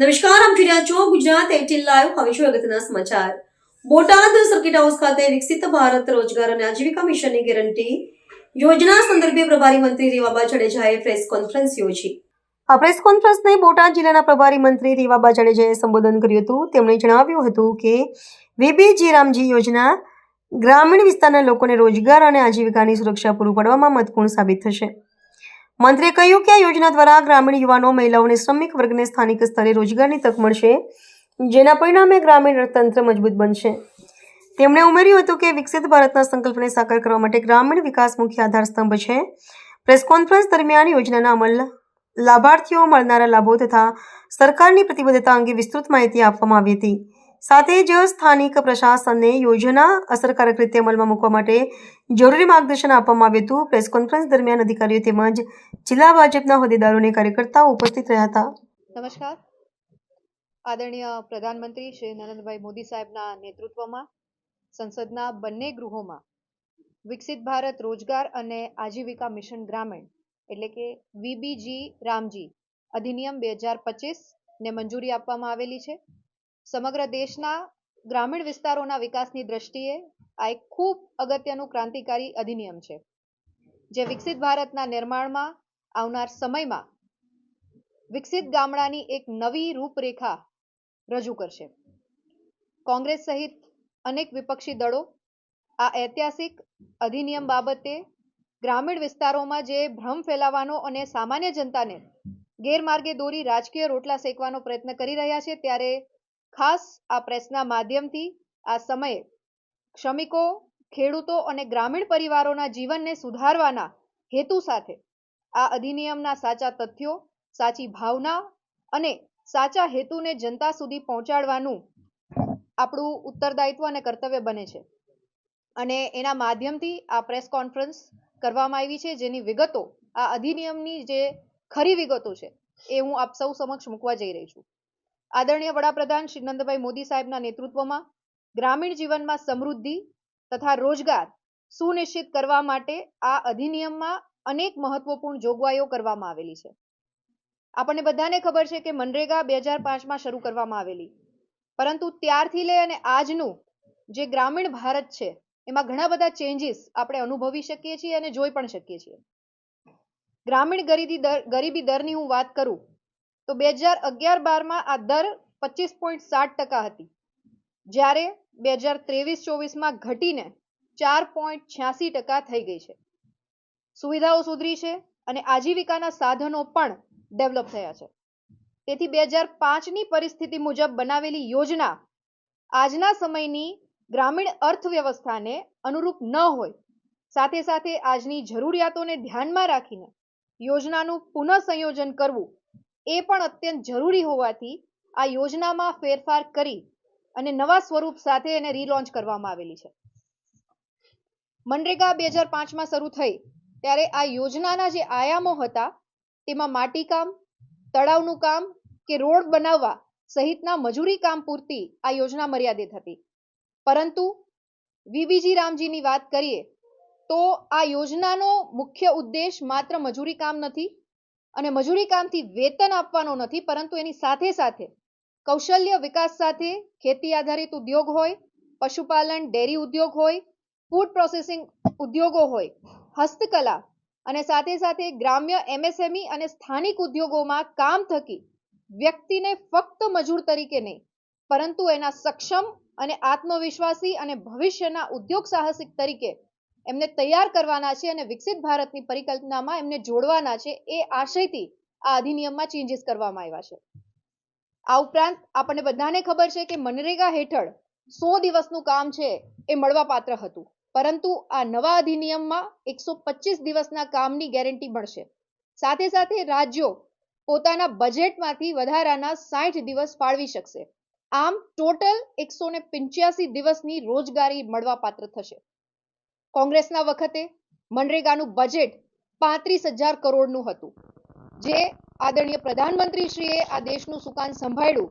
નમસ્કાર આપ જોઈ છો, ગુજરાત એટીન લાઈવ હવે શું અગત્યના સમાચાર. બોટાદ સર્કિટ હાઉસ ખાતે વિકસિત ભારત રોજગાર અને આજીવિકા મિશનની ગેરંટી. યોજના સંદર્ભે પ્રભારી મંત્રી રેવાબા જાડેજાએ પ્રેસ કોન્ફરન્સ યોજી. આ પ્રેસ કોન્ફરન્સને બોટાદ જિલ્લાના પ્રભારી મંત્રી રેવાબા જાડેજાએ સંબોધન કર્યું હતું. તેમણે જણાવ્યું હતું કે વીબીજી રામજી યોજના ગ્રામીણ વિસ્તારના લોકોને રોજગાર અને આજીવિકાની સુરક્ષા પૂરું પાડવામાં મહત્વપૂર્ણ સાબિત થશે. મંત્રીએ કહ્યું કે આ યોજના દ્વારા ગ્રામીણ યુવાનો, મહિલાઓ અને શ્રમિક વર્ગને સ્થાનિક સ્તરે રોજગારની તક મળશે, જેના પરિણામે ગ્રામીણ અર્થતંત્ર મજબૂત બનશે. તેમણે ઉમેર્યું હતું કે વિકસિત ભારતના સંકલ્પને સાકાર કરવા માટે ગ્રામીણ વિકાસ મુખ્ય આધારસ્તંભ છે. પ્રેસ કોન્ફરન્સ દરમિયાન યોજનાના અમલ લાભાર્થીઓ મળનારા લાભો તથા સરકારની પ્રતિબદ્ધતા અંગે વિસ્તૃત માહિતી આપવામાં આવી હતી. સાથે જ સ્થાનિક પ્રશાસનને યોજના અસરકારક રીતે અમલમાં મૂકવા માટે જરૂરી માર્ગદર્શન આપવામાં આવ્યું હતું. પ્રેસ કોન્ફરન્સ દરમિયાન અધિકારીઓ તેમજ જિલ્લા ભાજપના હોદ્દેદારોને કાર્યકર્તાઓ ઉપસ્થિત રહ્યા હતા. નમસ્કાર. આદરણીય પ્રધાનમંત્રી શ્રી નરેન્દ્રભાઈ મોદી સાહેબના નેતૃત્વમાં, સંસદના બંને ગૃહોમાં વિકસિત ભારત રોજગાર અને આજીવિકા મિશન ગ્રામીણ એટલે કે વીબીજી રામજી અધિનિયમ બે હજાર પચીસ ને મંજૂરી આપવામાં આવેલી છે. સમગ્ર દેશના ગ્રામીણ વિસ્તારોના વિકાસની દ્રષ્ટિએ આ એક ખૂબ અગત્યનું ક્રાંતિકારી અધિનિયમ છે, જે વિકસિત ભારતના નિર્માણમાં આવનાર સમયમાં વિકસિત ગામડાની એક નવી રૂપરેખા રજૂ કરશે. કોંગ્રેસ સહિત અનેક વિપક્ષી દળો આ ઐતિહાસિક અધિનિયમ બાબતે ગ્રામીણ વિસ્તારોમાં જે ભ્રમ ફેલાવવાનો અને સામાન્ય જનતાને ગેરમાર્ગે દોરી રાજકીય રોટલા શેકવાનો પ્રયત્ન કરી રહ્યા છે, ત્યારે ખાસ આ પ્રેસના માધ્યમથી આ સમયે શ્રમિકો, ખેડૂતો અને ગ્રામીણ પરિવારોના જીવનને સુધારવાના હેતુ સાથે આ અધિનિયમના સાચા તથ્યો, સાચી ભાવના અને સાચા હેતુને જનતા સુધી પહોંચાડવાનું આપણું ઉત્તરદાયિત્વ અને કર્તવ્ય બને છે. અને એના માધ્યમથી આ પ્રેસ કોન્ફરન્સ કરવામાં આવી છે, જેની વિગતો આ અધિનિયમની જે ખરી વિગતો છે, એ હું આપ સૌ સમક્ષ મૂકવા જઈ રહી છું. આદરણીય વડાપ્રધાન શ્રી નરેન્દ્રભાઈ મોદી સાહેબના નેતૃત્વમાં ગ્રામીણ જીવનમાં સમૃદ્ધિ તથા રોજગાર સુનિશ્ચિત કરવા માટે આ અધિનિયમમાં અનેક મહત્વપૂર્ણ જોગવાઈઓ કરવામાં આવેલી છે. આપણને બધાને ખબર છે કે મનરેગા બે હજાર પાંચમાં શરૂ કરવામાં આવેલી. પરંતુ ત્યારથી લઈ અને આજનું જે ગ્રામીણ ભારત છે, એમાં ઘણા બધા ચેન્જીસ આપણે અનુભવી શકીએ છીએ અને જોઈ પણ શકીએ છીએ. ગ્રામીણ ગરીબી દર, ગરીબી દરની હું વાત કરું તો બે હજાર અગિયાર બારમાં આ દર પચીસ પોઈન્ટ સાત ટકા હતી. જ્યારે બે હજાર ત્રેવીસ ચોવીસમાં ઘટીને ચાર પોઈન્ટ છ્યાસી ટકા થઈ ગઈ છે. સુવિધાઓ સુધરી છે અને આજીવિકાના સાધનો પણ ડેવલપ થયા છે. તેથી બે હજાર પાંચની પરિસ્થિતિ મુજબ બનાવેલી યોજના આજના સમયની ગ્રામીણ અર્થવ્યવસ્થાને અનુરૂપ ન હોય. સાથે સાથે આજની જરૂરિયાતોને ધ્યાનમાં રાખીને યોજનાનું પુનઃસંયોજન કરવું એ પણ અત્યંત જરૂરી હોવાથી આ યોજનામાં ફેરફાર કરી અને નવા સ્વરૂપ સાથે એને રીલોન્ચ કરવામાં આવેલી છે. મનરેગા બે હજાર પાંચમાં શરૂ થઈ ત્યારે આ યોજનાના જે આયામો હતા, તેમાં માટીકામ તળાવનું કામ કે રોડ બનાવવા સહિતના મજૂરી કામ પૂરતી આ યોજના મર્યાદિત હતી. પરંતુ વીબીજી રામજીની વાત કરીએ તો આ યોજનાનો મુખ્ય ઉદ્દેશ માત્ર મજૂરી કામ નથી અને મજૂરી કામથી વેતન આપવાનો નથી, પરંતુ એની સાથે સાથે કૌશલ્ય વિકાસ સાથે ખેતી આધારિત ઉદ્યોગ હોય, પશુપાલન, ડેરી ઉદ્યોગ હોય ફૂડ પ્રોસેસિંગ ઉદ્યોગો હોય, હસ્તકલા અને સાથે સાથે ગ્રામ્ય એમએસએમઈ અને સ્થાનિક ઉદ્યોગોમાં કામ થકી વ્યક્તિને ફક્ત મજૂર તરીકે નહીં, પરંતુ એના સક્ષમ અને આત્મવિશ્વાસી અને ભવિષ્યના ઉદ્યોગ સાહસિક તરીકે એમને તૈયાર કરવાના છે અને વિકસિત ભારતની પરિકલ્પનામાં એમને જોડવાના છે એ આશયથી આ અધિનિયમમાં ચેન્જીસ કરવામાં આવ્યા છે. આ ઉપરાંત આપણને બધાને ખબર છે કે મનરેગા હેઠળ સો દિવસનું કામ છે એ મળવાપાત્ર હતું. પરંતુ આ નવા અધિનિયમમાં એકસો પચીસ દિવસના કામની ગેરંટી મળશે. સાથે સાથે રાજ્યો પોતાના બજેટમાંથી વધારાના સાઠ દિવસ ફાળવી શકશે. આમ ટોટલ એકસો ને પંચ્યાસી દિવસની રોજગારી મળવાપાત્ર થશે. કોંગ્રેસના વખતે મનરેગાનું બજેટ પાંત્રીસ હજાર કરોડનું હતું. જે આદરણીય પ્રધાનમંત્રીશ્રીએ આ દેશનું સુકાન સંભાળ્યું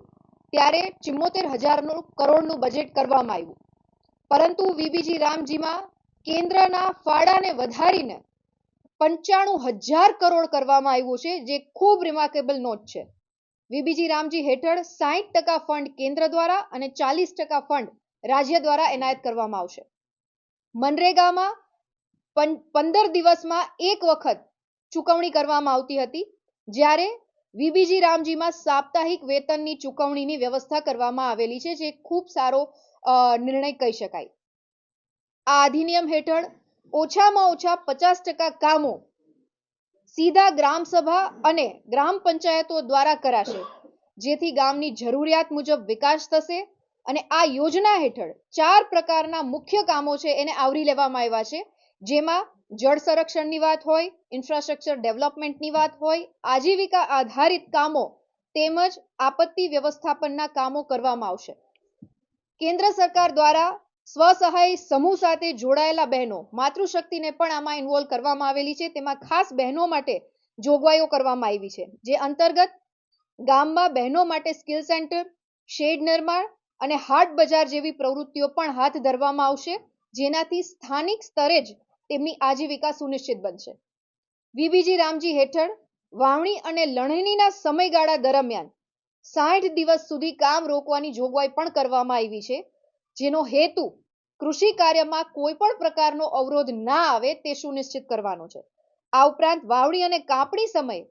ત્યારે ચિમ્મોતેર હજારનું કરોડનું બજેટ કરવામાં આવ્યું. પરંતુ વીબીજી રામજીમાં કેન્દ્રના ફાળાને વધારીને પંચાણું હજાર કરોડ કરવામાં આવ્યું છે, જે ખૂબ રિમાર્કેબલ નોટ છે. વીબીજી રામજી હેઠળ સાહીઠ ટકા ફંડ કેન્દ્ર દ્વારા અને ચાલીસ ટકા ફંડ રાજ્ય દ્વારા એનાયત કરવામાં આવશે. મનરેગામાં પંદર દિવસમાં એક વખત ચૂકવણી કરવામાં આવતી હતી, જ્યારે વીબીજી રામજીમાં સાપ્તાહિક વેતનની ચૂકવણીની વ્યવસ્થા કરવામાં આવેલી છે, જે ખૂબ સારો નિર્ણય કહી શકાય. આ અધિનિયમ હેઠળ ઓછામાં ઓછા પચાસ ટકા કામો સીધા ગ્રામ સભા અને ગ્રામ પંચાયતો દ્વારા કરાશે, જેથી ગામની જરૂરિયાત મુજબ વિકાસ થશે અને આ યોજના હેઠળ ચાર પ્રકારના મુખ્ય કામો છે એને આવરી લેવામાં આવ્યા છે. જેમાં જળ સંરક્ષણની વાત હોય ઇન્ફ્રાસ્ટ્રક્ચર ડેવલપમેન્ટની વાત હોય, આજીવિકા આધારિત કામો તેમજ આપત્તિ વ્યવસ્થાપનના કામો કરવામાં આવશે. કેન્દ્ર સરકાર દ્વારા સ્વસહાય સમૂહ સાથે જોડાયેલા બહેનો માતૃશક્તિને પણ આમાં ઇન્વોલ્વ કરવામાં આવેલી છે. તેમાં ખાસ બહેનો માટે જોગવાઈઓ કરવામાં આવી છે. જે અંતર્ગત ગામમાં બહેનો માટે સ્કિલ સેન્ટર શેડ નિર્માણ અને હાટ બજાર જેવી પ્રવૃત્તિઓ પણ હાથ ધરવામાં આવશે, જેનાથી સ્થાનિક સ્તરે જ તેમની આજીવિકા સુનિશ્ચિત બનશે. વીબીજી રામજી હેઠળ વાવણી અને લણણીના સમયગાળા દરમિયાન સાઠ દિવસ સુધી કામ રોકવાની જોગવાઈ પણ કરવામાં આવી છે, જેનો હેતુ કૃષિ કાર્યમાં કોઈ પણ પ્રકારનો અવરોધ ના આવે તે સુનિશ્ચિત કરવાનો છે. આ ઉપરાંત વાવણી અને કાપણી સમયે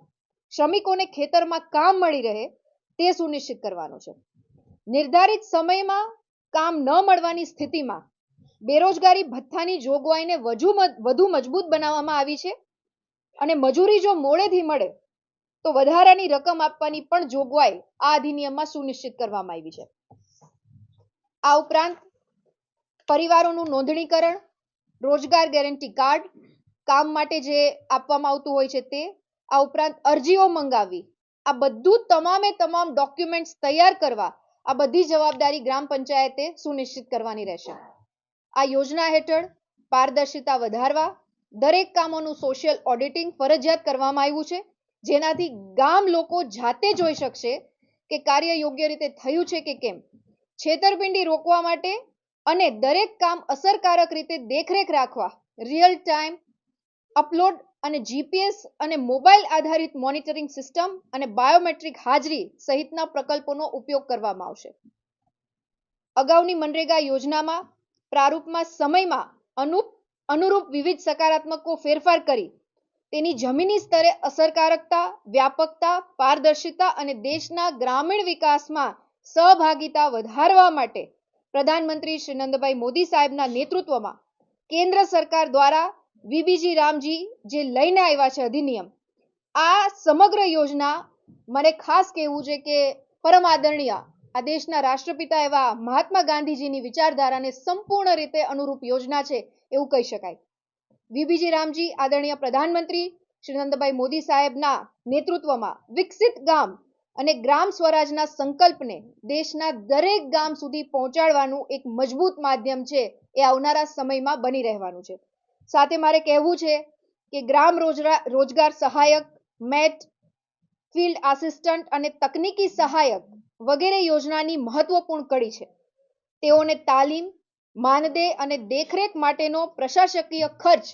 શ્રમિકોને ખેતરમાં કામ મળી રહે તે સુનિશ્ચિત કરવાનું છે. નિર્ધારિત સમયમાં કામ ન મળવાની સ્થિતિમાં બેરોજગારી ભથ્થાની જોગવાઈને વધુ વધુ મજબૂત બનાવવામાં આવી છે અને મજૂરી જો મોડેથી મળે તો વધારાની રકમ આપવાની પણ જોગવાઈ આ અધિનિયમમાં સુનિશ્ચિત કરવામાં આવી છે. આ ઉપરાંત પરિવારોનું નોંધણીકરણ, રોજગાર ગેરંટી કાર્ડ, કામ માટે જે આપવામાં આવતું હોય છે તે, આ ઉપરાંત અરજીઓ મંગાવવી, આ બધું તમામે તમામ ડોક્યુમેન્ટ્સ તૈયાર કરવા આ બધી જવાબદારી ગ્રામ પંચાયતે સુનિશ્ચિત કરવાની રહેશે. આ યોજના હેઠળ પારદર્શિતા વધારવા, દરેક કામોનું સોશિયલ ઓડિટિંગ ફરજિયાત કરવામાં આવ્યું છે, જેનાથી ગામ લોકો જાતે જોઈ શકશે કે કાર્ય યોગ્ય રીતે થયું છે કે કેમ. છેતરપિંડી રોકવા માટે અને દરેક કામ અસરકારક રીતે દેખરેખ રાખવા રિયલ ટાઈમ અપલોડ અને જીપીએસ અને મોબાઈલ આધારિત મોનિટરિંગ સિસ્ટમ અને બાયોમેટ્રિક હાજરી સહિતના પ્રકલ્પોનો ઉપયોગ કરવામાં આવશે. અગાઉની મનરેગા યોજનામાં, પ્રારૂપમાં, સમયમાં અનુપ, અનુરૂપ વિવિધ સકારાત્મકો ફેરફાર કરી તેની જમીની સ્તરે અસરકારકતા, વ્યાપકતા, પારદર્શિતા અને દેશના ગ્રામીણ વિકાસમાં સહભાગિતા વધારવા માટે પ્રધાનમંત્રી શ્રી નંદભાઈ મોદી સાહેબના નેતૃત્વમાં કેન્દ્ર સરકાર દ્વારા વીબીજી રામજી જે લઈને આવ્યા છે અધિનિયમ, આ સમગ્ર યોજના મને ખાસ કહેવું છે કે પરમ આદરણીય આ દેશના રાષ્ટ્રપિતા એવા મહાત્મા ગાંધીજીની વિચારધારાને સંપૂર્ણ રીતે અનુરૂપ યોજના છે એવું કહી શકાય. વીબીજી રામજી આદરણીય પ્રધાનમંત્રી શ્રી નંદભાઈ મોદી સાહેબના નેતૃત્વમાં વિકસિત ગામ અને ગ્રામ સ્વરાજના સંકલ્પને દેશના દરેક ગામ સુધી પહોંચાડવાનું એક મજબૂત માધ્યમ છે એ આવનારા સમયમાં બની રહેવાનું છે. સાથે મારે કહેવું છે કે ગ્રામ રોજગાર સહાયક મેટ ફિલ્ડ આસિસ્ટન્ટ અને તકનીકી સહાયક વગેરે યોજનાની મહત્વપૂર્ણ કડી છે. તેઓને તાલીમ, માનદેય અને દેખરેખ માટેનો પ્રશાસકીય ખર્ચ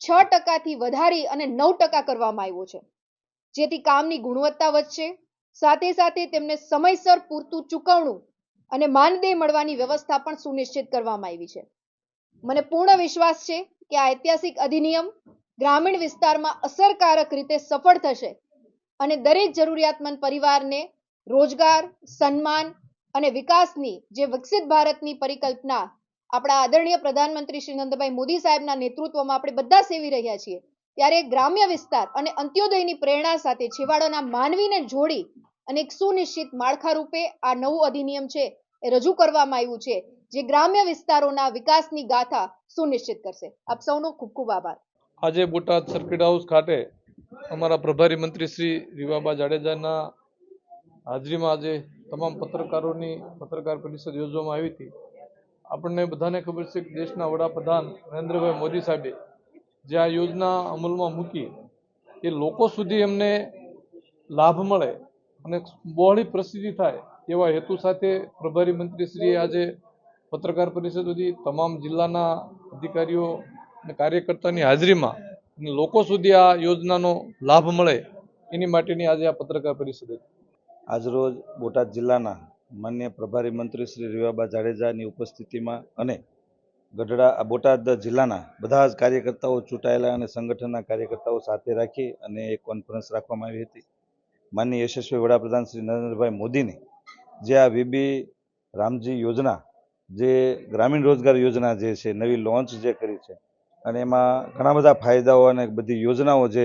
છ ટકાથી વધારી અને નવ ટકા કરવામાં આવ્યો છે. જેથી કામની ગુણવત્તા વધશે, સાથે સાથે તેમને સમયસર પૂરતું ચૂકવણું અને માનદેય મળવાની વ્યવસ્થા પણ સુનિશ્ચિત કરવામાં આવી છે. મને પૂર્ણ વિશ્વાસ છે કે આ ઐતિહાસિક અધિનિયમ ગ્રામીણ વિસ્તારમાં અસરકારક રીતે સફળ થશે અને દરેક જરૂરિયાતમંદ પરિવારને રોજગાર, સન્માન અને વિકાસની જે વિકસિત ભારતની પરિકલ્પના આપણા આદરણીય પ્રધાનમંત્રી શ્રી નંદભાઈ મોદી સાહેબના નેતૃત્વમાં આપણે બધા સેવી રહ્યા છીએ, ત્યારે ગ્રામ્ય વિસ્તાર અને અંત્યોદયની પ્રેરણા સાથે છેવાડાના માનવીને જોડી અને એક સુનિશ્ચિત માળખા રૂપે આ નવું અધિનિયમ છે એ રજૂ કરવામાં આવ્યું છે. જે ગ્રામ્ય વિસ્તારોના વિકાસની ગાથા સુનિશ્ચિત કરશે. આપ સૌનો ખૂબ ખૂબ આભાર. આજે બોટાદ સર્કિટ હાઉસ ખાતે અમારા પ્રભારી મંત્રી શ્રી રીવાબા જાડેજાના હાજરીમાં આજે તમામ પત્રકારોની પત્રકાર પરિષદ યોજવામાં આવી હતી. આપણને બધાને ખબર છે કે દેશના વડાપ્રધાન નરેન્દ્રભાઈ મોદી સાહેબે જે આ યોજના અમલમાં મૂકી, એ લોકો સુધી એમને લાભ મળે અને બહોળી પ્રસિદ્ધિ થાય એવા હેતુ સાથે પ્રભારી મંત્રીશ્રીએ આજે પત્રકાર પરિષદ સુધી તમામ જિલ્લાના અધિકારીઓ અને કાર્યકર્તાની હાજરીમાં લોકો સુધી આ યોજનાનો લાભ મળે એની માટેની આજે આ પત્રકાર પરિષદ હતી. આજરોજ બોટાદ જિલ્લાના માન્ય પ્રભારી મંત્રી શ્રી રીવાબા જાડેજાની ઉપસ્થિતિમાં અને ગઢડા બોટાદ જિલ્લાના બધા જ કાર્યકર્તાઓ ચૂંટાયેલા અને સંગઠનના કાર્યકર્તાઓ સાથે રાખી અને એક કોન્ફરન્સ રાખવામાં આવી હતી. માનનીય યશસ્વી વડાપ્રધાન શ્રી નરેન્દ્રભાઈ મોદીની જે આ વીબી રામજી યોજના જે ગ્રામીણ રોજગાર યોજના જે છે, નવી લોન્ચ જે કરી છે અને એમાં ઘણા બધા ફાયદાઓ અને બધી યોજનાઓ જે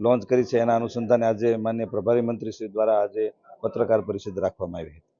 લોન્ચ કરી છે, એના અનુસંધાને આજે માન્ય પ્રભારી મંત્રી શ્રી દ્વારા આજે પત્રકાર પરિષદ રાખવામાં આવી હતી.